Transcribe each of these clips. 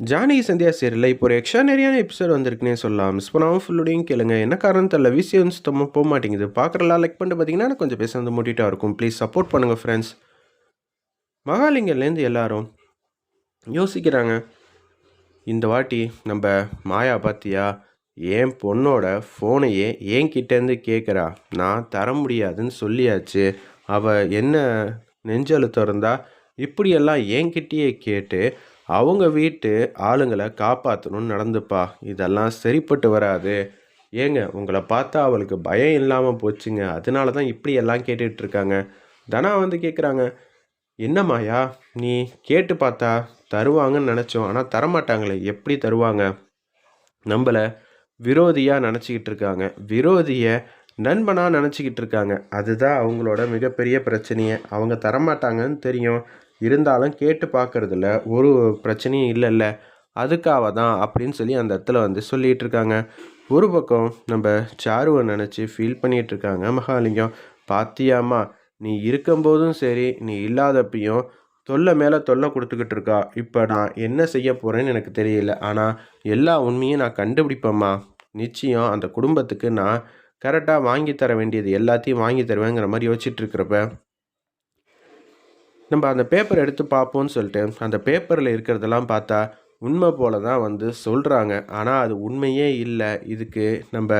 Johnny Sandhya சீரியலில் இப்போ ஒரு எக்ஸ்ட்ரானரியான எபிசோட் வந்திருக்குன்னே சொல்லலாம். மிஸ் பண்ணாமல் ஃபுல்லோடையும் கேளுங்க. என்ன காரணம் தெரியல. விஷயம் வந்து சுத்தமாக போக மாட்டேங்குது. பார்க்குறலாம் லைக் பண்ணிட்டு பார்த்தீங்கன்னா கொஞ்சம் பேச வந்து மூட்டிகிட்டா இருக்கும். ப்ளீஸ் சப்போர்ட் பண்ணுங்கள் ஃப்ரெண்ட்ஸ் மகாலிங்கர்லேருந்து எல்லாரும் யோசிக்கிறாங்க. இந்த வாட்டி நம்ம மாயா பார்த்தியா என் பொண்ணோட ஃபோனையே என்கிட்டேருந்து கேட்குறா நான் தர முடியாதுன்னு சொல்லியாச்சு. அவள் என்ன நெஞ்சழுத்தம் இருந்தால் இப்படியெல்லாம் என்கிட்டயே கேட்டு அவங்க வீட்டு ஆளுங்களை காப்பாற்றணும்னு நடந்துப்பா. இதெல்லாம் சரிப்பட்டு வராது. ஏங்க உங்களை பார்த்தா அவளுக்கு பயம் இல்லாமல் போச்சுங்க. அதனால தான் இப்படி எல்லாம் கேட்டுட்ருக்காங்க தனா வந்து கேட்குறாங்க என்னம்மாயா நீ கேட்டு பார்த்தா தருவாங்கன்னு நினச்சோம். ஆனால் தரமாட்டாங்களே. எப்படி தருவாங்க? நம்மளை விரோதியாக நினச்சிக்கிட்டு இருக்காங்க. விரோதியை நண்பனாக நினச்சிக்கிட்டு இருக்காங்க. அதுதான் அவங்களோட மிகப்பெரிய பிரச்சனையே. அவங்க தரமாட்டாங்கன்னு தெரியும். இருந்தாலும் கேட்டு பார்க்குறதுல ஒரு பிரச்சனையும் இல்லைல்ல. அதுக்காக தான் அப்படின்னு சொல்லி அந்த இடத்துல வந்து சொல்லிகிட்டு இருக்காங்க. ஒரு பக்கம் நம்ம சாருவை நினச்சி ஃபீல் பண்ணிகிட்டு இருக்காங்க மகாலிங்கம். பாத்தியாம்மா நீ இருக்கும்போதும் சரி நீ இல்லாதப்பையும் தொல்லை மேலே தொல்லை கொடுத்துக்கிட்டு இருக்கா. இப்போ நான் என்ன செய்ய போகிறேன்னு எனக்கு தெரியல. ஆனால் எல்லா உண்மையும் நான் கண்டுபிடிப்பேம்மா. நிச்சயம் அந்த குடும்பத்துக்கு நான் கரெக்டாக வாங்கி தர வேண்டியது எல்லாத்தையும் வாங்கி தருவேங்கிற மாதிரி யோசிச்சுட்டு இருக்கிறப்ப நம்ம அந்த பேப்பர் எடுத்து பார்ப்போம்னு சொல்லிட்டு அந்த பேப்பரில் இருக்கிறதெல்லாம் பார்த்தா உண்மை போல தான் வந்து சொல்கிறாங்க ஆனால் அது உண்மையே இல்லை. இதுக்கு நம்ம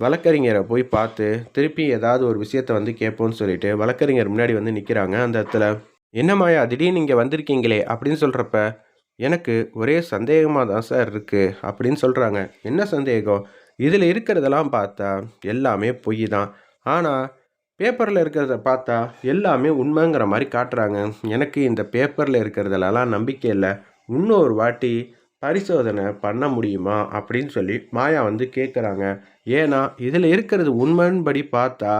வழக்கறிஞரை போய் பார்த்து திருப்பி ஏதாவது ஒரு விஷயத்த வந்து கேட்போம்னு சொல்லிட்டு வழக்கறிஞர் முன்னாடி வந்து நிற்கிறாங்க அந்த இடத்துல என்னமாயா திடீர்னு இங்கே வந்திருக்கீங்களே? அப்படின்னு சொல்கிறப்ப எனக்கு ஒரே சந்தேகமாக தான் சார் இருக்குது அப்படின்னு சொல்கிறாங்க என்ன சந்தேகம்? இதில் இருக்கிறதெல்லாம் பார்த்தா எல்லாமே பொய் தான் ஆனால் பேப்பரில் இருக்கிறத பார்த்தா எல்லாமே உண்மைங்கிற மாதிரி காட்டுறாங்க. எனக்கு இந்த பேப்பரில் இருக்கிறதுலலாம் நம்பிக்கை இல்லை. இன்னொரு வாட்டி பரிசோதனை பண்ண முடியுமா? அப்படின்னு சொல்லி மாயா வந்து கேட்குறாங்க ஏன்னா இதில் இருக்கிறது உண்மைன்படி பார்த்தா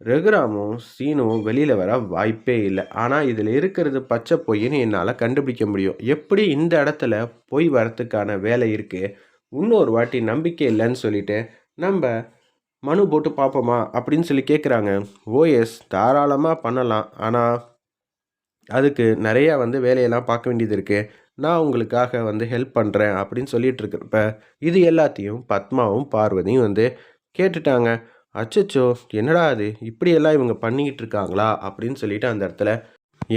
ரகுராமும் சீனுவும் வெளியில் வர வாய்ப்பே இல்லை. ஆனால் இதில் இருக்கிறது பச்சை பொய்ன்னு என்னால் கண்டுபிடிக்க முடியும். எப்படி இந்த இடத்துல பொய் வரத்துக்கான வேலை இருக்குது இன்னொரு வாட்டி நம்பிக்கை இல்லைன்னு சொல்லிட்டு நம்ம மனு போட்டு பார்ப்போமா அப்படின்னு சொல்லி கேட்குறாங்க ஓஎஸ் தாராளமாக பண்ணலாம். ஆனால் அதுக்கு நிறையா வந்து வேலையெல்லாம் பார்க்க வேண்டியது இருக்குது நான் உங்களுக்காக வந்து ஹெல்ப் பண்ணுறேன் அப்படின்னு சொல்லிட்டு இருக்கிறப்ப இது எல்லாத்தையும் பத்மாவும் பார்வதியும் வந்து கேட்டுட்டாங்க. அச்சச்சோ என்னடா அது இப்படியெல்லாம் இவங்க பண்ணிக்கிட்டு இருக்காங்களா? அப்படின்னு சொல்லிட்டு அந்த இடத்துல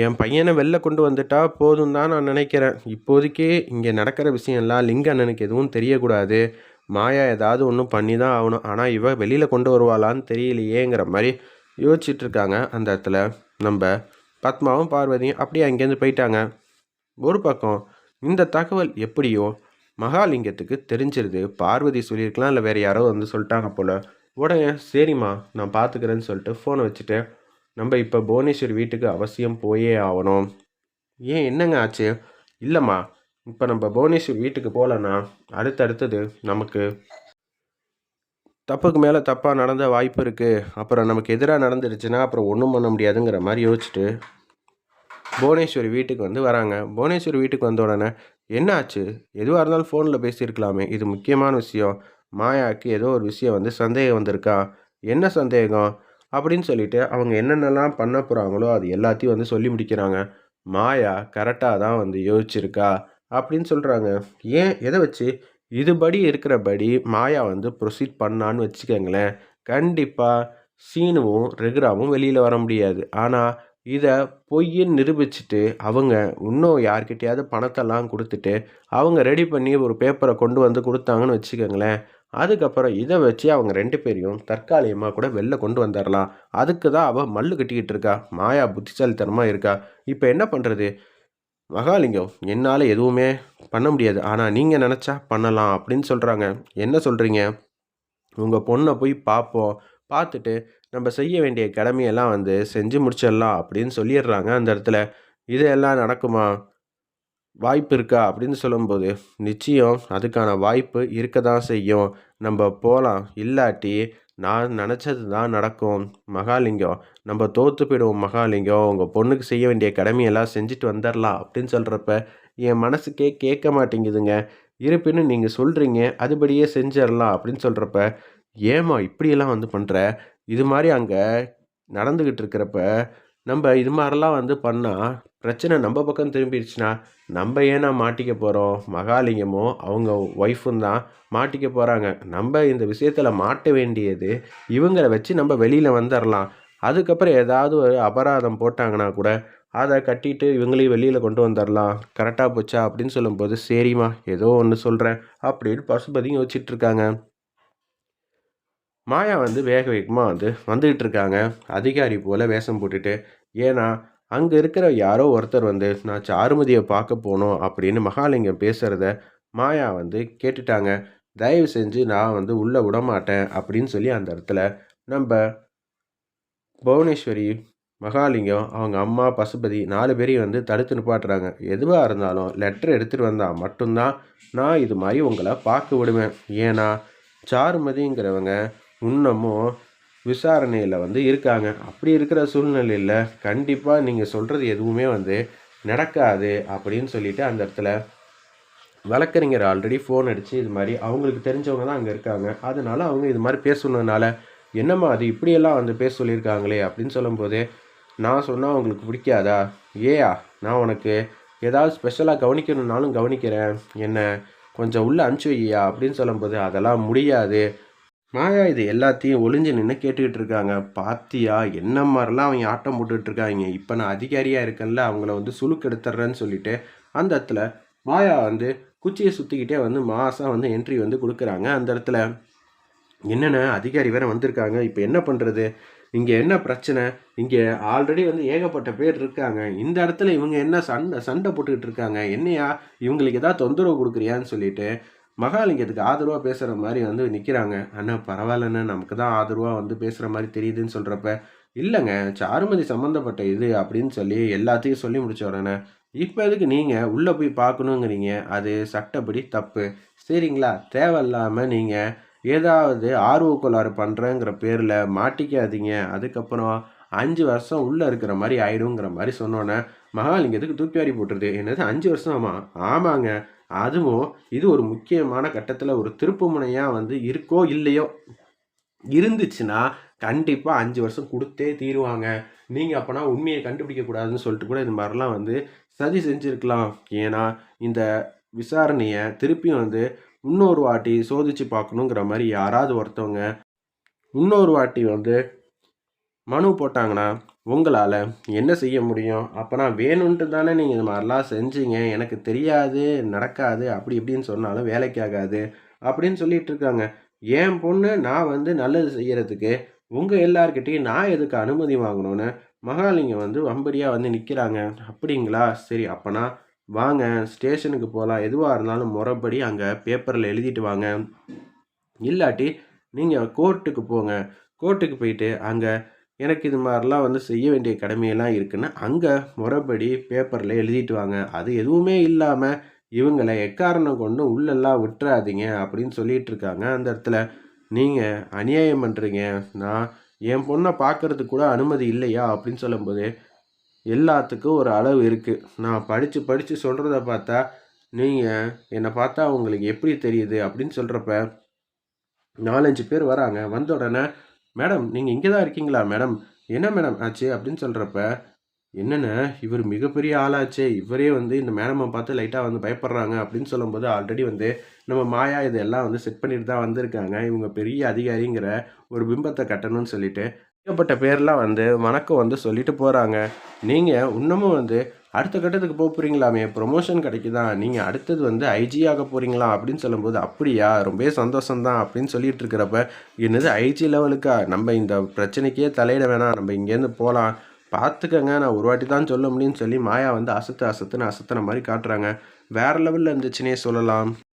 என் பையனை வெளில கொண்டு வந்துட்டா போதும் தான் நான் நினைக்கிறேன். இப்போதைக்கே இங்கே நடக்கிற விஷயம்லாம் லிங்க அண்ணனுக்கு எதுவும் தெரியக்கூடாது. மாயா ஏதாவது ஒன்றும் பண்ணி தான் ஆகணும். ஆனால் இவ வெளியில் கொண்டு வருவாளான்னு தெரியலையேங்கிற மாதிரி யோசிச்சுட்டு இருக்காங்க அந்த இடத்துல. நம்ம பத்மாவும் பார்வதியும் அப்படியே அங்கேருந்து போயிட்டாங்க. ஒரு பக்கம் இந்த தகவல் எப்படியோ மகாலிங்கத்துக்கு தெரிஞ்சிருது. பார்வதி சொல்லியிருக்கலாம் இல்லை வேறு யாரோ வந்து சொல்லிட்டாங்க போல். உடனே சரிம்மா நான் பார்த்துக்கிறேன்னு சொல்லிட்டு ஃபோனை வச்சுட்டு நம்ம இப்போ புவனேஸ்வர் வீட்டுக்கு அவசியம் போயே ஆகணும். ஏன் என்னங்க ஆச்சு? இல்லைம்மா இப்போ நம்ம புவனேஸ்வர் வீட்டுக்கு போகலன்னா அடுத்தடுத்தது நமக்கு தப்புக்கு மேலே தப்பாக நடந்த வாய்ப்பு இருக்குது அப்புறம் நமக்கு எதிராக நடந்துருச்சுன்னா அப்புறம் ஒன்றும் பண்ண முடியாதுங்கிற மாதிரி யோசிச்சுட்டு புவனேஸ்வரி வீட்டுக்கு வந்து வராங்க. புவனேஸ்வரி வீட்டுக்கு வந்த உடனே என்ன ஆச்சு? எதுவாக இருந்தாலும் ஃபோனில் பேசியிருக்கலாமே. இது முக்கியமான விஷயம். மாயாவுக்கு ஏதோ ஒரு விஷயம் வந்து சந்தேகம் வந்திருக்கா? என்ன சந்தேகம்? அப்படின்னு சொல்லிட்டு அவங்க என்னென்னலாம் பண்ண போகிறாங்களோ அது எல்லாத்தையும் வந்து சொல்லி முடிக்கிறாங்க. மாயா கரெக்டாக தான் வந்து யோசிச்சிருக்கா. அப்படின்னு சொல்கிறாங்க ஏன்? எதை வச்சு? இதுபடி இருக்கிறபடி மாயா வந்து ப்ரொசீட் பண்ணான்னு வச்சுக்கோங்களேன். கண்டிப்பாக சீனுவும் ரெகுராவும் வெளியில் வர முடியாது. ஆனால் இதை பொய்ன்னு நிரூபிச்சுட்டு அவங்க இன்னும் யார்கிட்டயாவது பணத்தெல்லாம் கொடுத்துட்டு அவங்க ரெடி பண்ணி ஒரு பேப்பரை கொண்டு வந்து கொடுத்தாங்கன்னு வச்சுக்கோங்களேன். அதுக்கப்புறம் இதை வச்சு அவங்க ரெண்டு பேரையும் தற்காலிகமாக கூட வெளில கொண்டு வந்துடலாம் அதுக்கு தான் அவள் மல்லு கட்டிக்கிட்டு இருக்கா. மாயா புத்திசாலித்தனமாக இருக்கா. இப்போ என்ன பண்ணுறது மகாலிங்கம் என்னால் எதுவுமே பண்ண முடியாது. ஆனால் நீங்கள் நினச்சா பண்ணலாம் அப்படின்னு சொல்கிறாங்க என்ன சொல்கிறீங்க உங்கள் பொண்ணை போய் பார்ப்போம் பார்த்துட்டு நம்ம செய்ய வேண்டிய கடமையெல்லாம் வந்து செஞ்சு முடிச்சிடலாம் அப்படின்னு சொல்லிடுறாங்க அந்த இடத்துல. இதெல்லாம் நடக்குமா? வாய்ப்பு இருக்கா? அப்படின்னு சொல்லும்போது நிச்சயம் அதுக்கான வாய்ப்பு இருக்க தான் செய்யும். நம்ம போகலாம் இல்லாட்டி நான் நினச்சது தான் நடக்கும். மகாலிங்கம் நம்ம தோற்று போயிடுவோம் மகாலிங்கம். உங்கள் பொண்ணுக்கு செய்ய வேண்டிய கடமையெல்லாம் செஞ்சுட்டு வந்துடலாம் அப்படின்னு சொல்கிறப்ப என் மனசுக்கே கேட்க மாட்டேங்குதுங்க. இருப்பினும் நீங்கள் சொல்கிறீங்க அதுபடியே செஞ்சிடலாம் அப்படின்னு சொல்கிறப்ப ஏமா இப்படியெல்லாம் வந்து பண்ணுற இது மாதிரி அங்கே நடந்துக்கிட்டு இருக்கிறப்ப நம்ம இது மாதிரிலாம் வந்து பண்ணால் பிரச்சனை நம்ம பக்கம் திரும்பிடுச்சுன்னா நம்ம ஏன்னா மாட்டிக்க போகிறோம் மகாலிங்கமும் அவங்க ஒய்ஃபும் தான் மாட்டிக்க போகிறாங்க நம்ம இந்த விஷயத்தில் மாட்ட வேண்டியது இவங்களை வச்சு நம்ம வெளியில் வந்துடலாம் அதுக்கப்புறம் ஏதாவது ஒரு அபராதம் போட்டாங்கன்னா கூட அதை கட்டிட்டு இவங்களையும் வெளியில் கொண்டு வந்துடலாம் கரெக்டாக போச்சா அப்படின்னு சொல்லும்போது சரிம்மா ஏதோ ஒன்று சொல்கிறேன் அப்படின்னு பசுபதியும் யோசிச்சுட்ருக்காங்க மாயா வந்து வேக வேகமாக வந்து வந்துக்கிட்டு இருக்காங்க. அதிகாரி போல் வேஷம் போட்டுட்டு ஏன்னா அங்கே இருக்கிற யாரோ ஒருத்தர் வந்து நான் சாருமதியை பார்க்க போனோம் அப்படின்னு மகாலிங்கம் பேசுகிறத மாயா வந்து கேட்டுட்டாங்க. தயவு செஞ்சு நான் வந்து உள்ளே விடமாட்டேன் அப்படின்னு சொல்லி அந்த இடத்துல நம்ம புவனேஸ்வரி மகாலிங்கம் அவங்க அம்மா பசுபதி நாலு பேரையும் வந்து தடுத்து நிப்பாட்டுறாங்க. எதுவாக இருந்தாலும் லெட்டர் எடுத்துகிட்டு வந்தால் மட்டும்தான் நான் இது மாதிரி உங்களை பார்க்க விடுவேன். ஏன்னா சாருமதிங்கிறவங்க இன்னமும் விசாரணையில் வந்து இருக்காங்க. அப்படி இருக்கிற சூழ்நிலையில் கண்டிப்பாக நீங்கள் சொல்கிறது எதுவுமே வந்து நடக்காது அப்படின்னு சொல்லிட்டு அந்த இடத்துல வழக்கறிஞர் ஆல்ரெடி ஃபோன் அடித்து இது மாதிரி அவங்களுக்கு தெரிஞ்சவங்க தான் அங்கே இருக்காங்க. அதனால் அவங்க இது மாதிரி பேசணுனால என்னம்மா அது இப்படியெல்லாம் வந்து பேச சொல்லியிருக்காங்களே அப்படின்னு சொல்லும்போது நான் சொன்னால் அவங்களுக்கு பிடிக்காதா? ஏயா நான் உனக்கு ஏதாவது ஸ்பெஷலாக கவனிக்கணுன்னாலும் கவனிக்கிறேன். என்ன கொஞ்சம் உள்ளே அனுப்பிச்சு வையா அப்படின்னு சொல்லும்போது அதெல்லாம் முடியாது. மாயா இது எல்லாத்தையும் ஒளிஞ்சு நின்று கேட்டுக்கிட்டு இருக்காங்க. பாத்தியா என்ன மாதிரிலாம் அவங்க ஆட்டம் போட்டுக்கிட்டு இருக்காங்க? இப்போ நான் அதிகாரியாக இருக்கேன்ல அவங்கள வந்து சுழுக்கெடுத்துட்றேன்னு சொல்லிட்டு அந்த இடத்துல மாயா வந்து குச்சியை சுற்றிக்கிட்டே வந்து மாதம் வந்து என்ட்ரி வந்து கொடுக்குறாங்க. அந்த இடத்துல என்னென்ன அதிகாரி வேறு வந்திருக்காங்க? இப்போ என்ன பண்ணுறது இங்கே என்ன பிரச்சனை? இங்கே ஆல்ரெடி வந்து ஏகப்பட்ட பேர் இருக்காங்க. இந்த இடத்துல இவங்க என்ன சண்டை சண்டை போட்டுக்கிட்டு இருக்காங்க? என்னையா? இவங்களுக்கு ஏதாவது தொந்தரவு கொடுக்குறியான்னு சொல்லிட்டு மகாலிங்கத்துக்கு ஆதரவாக பேசுகிற மாதிரி வந்து நிற்கிறாங்க அண்ணா பரவாயில்லண்ணே நமக்கு தான் ஆதரவாக வந்து பேசுகிற மாதிரி தெரியுதுன்னு சொல்கிறப்ப இல்லைங்க சாருமதி சம்மந்தப்பட்ட இது அப்படின்னு சொல்லி எல்லாத்தையும் சொல்லி முடிச்சோடனே இப்போ எதுக்கு நீங்கள் உள்ளே போய் பார்க்கணுங்கிறீங்க? அது சட்டப்படி தப்பு. சரிங்களா? தேவையில்லாமல் நீங்கள் ஏதாவது ஆர்வ கோளாறு பண்ணுறேங்கிற பேரில் மாட்டிக்காதீங்க. அதுக்கப்புறம் அஞ்சு வருஷம் உள்ளே இருக்கிற மாதிரி ஆயிடுங்கிற மாதிரி சொன்னோன்னே மகாலிங்கத்துக்கு தூக்கி வாரி போட்டுருது. என்னது அஞ்சு வருஷம் ஆமாம் ஆமாங்க. அதுவும் இது ஒரு முக்கியமான கட்டத்தில் ஒரு திருப்பு முனையாக வந்து இருக்கோ இல்லையோ இருந்துச்சுன்னா கண்டிப்பாக அஞ்சு வருஷம் கொடுத்தே தீருவாங்க. நீங்கள் அப்போனா உண்மையை கண்டுபிடிக்கக்கூடாதுன்னு சொல்லிட்டு கூட இது மாதிரிலாம் வந்து சதி செஞ்சுருக்கலாம். ஏன்னா இந்த விசாரணையை திருப்பியும் வந்து இன்னொரு வாட்டி சோதிச்சு பார்க்கணுங்கிற மாதிரி யாராவது ஒருத்தவங்க இன்னொரு வாட்டி வந்து மனு போட்டாங்கன்னா உங்களால் என்ன செய்ய முடியும்? அப்போனா வேணும்ன்ட்டு தானே நீங்கள் இது மாதிரிலாம் செஞ்சீங்க. எனக்கு தெரியாது நடக்காது அப்படி இப்படின்னு சொன்னாலும் வேலைக்கு ஆகாது அப்படின்னு சொல்லிட்டு இருக்காங்க. என் பொண்ணு? நான் வந்து நல்லது செய்கிறதுக்கு உங்கள் எல்லார்கிட்டையும் நான் எதுக்கு அனுமதி வாங்கணும்னு மகாலிங்கம் வந்து வம்படியாக வந்து நிற்கிறாங்க அப்படிங்களா? சரி அப்போனா வாங்க ஸ்டேஷனுக்கு போகலாம் எதுவாக இருந்தாலும் முறைப்படி அங்கே பேப்பரில் எழுதிட்டு வாங்க. இல்லாட்டி நீங்கள் கோர்ட்டுக்கு போங்க. கோர்ட்டுக்கு போயிட்டு அங்கே எனக்கு இது மாதிரிலாம் வந்து செய்ய வேண்டிய கடமையெல்லாம் இருக்குன்னு அங்கே முறைப்படி பேப்பரில் எழுதிட்டு வாங்க. அது எதுவுமே இல்லாமல் இவங்களை எக்காரணம் கொண்டு உள்ளெல்லாம் விட்டுறாதீங்க அப்படின்னு சொல்லிட்டு இருக்காங்க அந்த இடத்துல. நீங்கள் அநியாயம் பண்ணுறீங்க நான் என் பொண்ணை பார்க்கறதுக்கு கூட அனுமதி இல்லையா அப்படின்னு சொல்லும்போது எல்லாத்துக்கும் ஒரு அளவு இருக்குது நான் படித்து படித்து சொல்கிறத பார்த்தா நீங்கள் என்னை பார்த்தா உங்களுக்கு எப்படி தெரியுது அப்படின்னு சொல்கிறப்ப நாலஞ்சு பேர் வராங்க. வந்த உடனே மேடம் நீங்கள் இங்கே தான் இருக்கீங்களா? மேடம் என்ன மேடம் ஆச்சு அப்படின்னு சொல்கிறப்ப என்னென்ன இவர் மிகப்பெரிய ஆளாச்சே இவரே வந்து இந்த மேடமை பார்த்து லைட்டாக வந்து பயப்படுறாங்க அப்படின்னு சொல்லும்போது ஆல்ரெடி வந்து நம்ம மாயா இதெல்லாம் வந்து செட் பண்ணிட்டு தான் வந்திருக்காங்க. இவங்க பெரிய அதிகாரிங்கிற ஒரு பிம்பத்தை கட்டணும்னு சொல்லிட்டு ஏகப்பட்ட பேர்லாம் வந்து வணக்கம் வந்து சொல்லிட்டு போகிறாங்க நீங்கள் இன்னமும் வந்து அடுத்த கட்டத்துக்கு போக போகிறீங்களாமே ப்ரொமோஷன் கிடைக்குதா? நீங்கள் அடுத்தது வந்து ஐஜி ஆக போகிறீங்களா அப்படின்னு சொல்லும்போது அப்படியா ரொம்ப சந்தோஷம்தான் அப்படின்னு சொல்லிட்டு இருக்கிறப்ப என்னது ஐஜி லெவலுக்கா நம்ம இந்த பிரச்சனைக்கே தலையிட வேணாம். நம்ம இங்கேருந்து போகலாம் பார்த்துக்கங்க நான் ஒரு வாட்டி தான் சொல்ல முடியும்னு சொல்லி மாயா வந்து அசத்து அசத்துன்னு அசத்துன மாதிரி காட்டுறாங்க. வேறு லெவலில் இருந்துச்சுன்னே சொல்லலாம்.